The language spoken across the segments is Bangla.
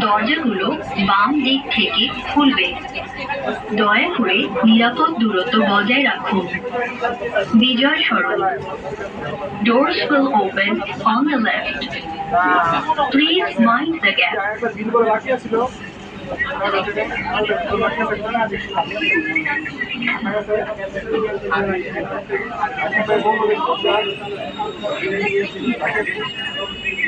দরজাগুলো বাম দিক থেকে খুলবে দয়া করে নিরাপদ দূরত্ব বজায় রাখুন বিজয় সরণ Doors will open on the left. Please mind the gap.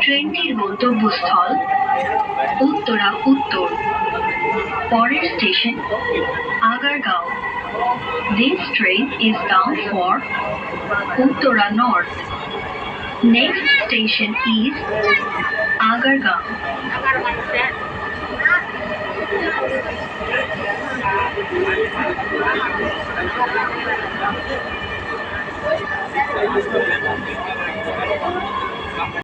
ট্রেনটির গন্তব্যস্থল উত্তরা উত্তর পরের station Agargaon This train is bound for Uttara North. Next station is Agargaon. I still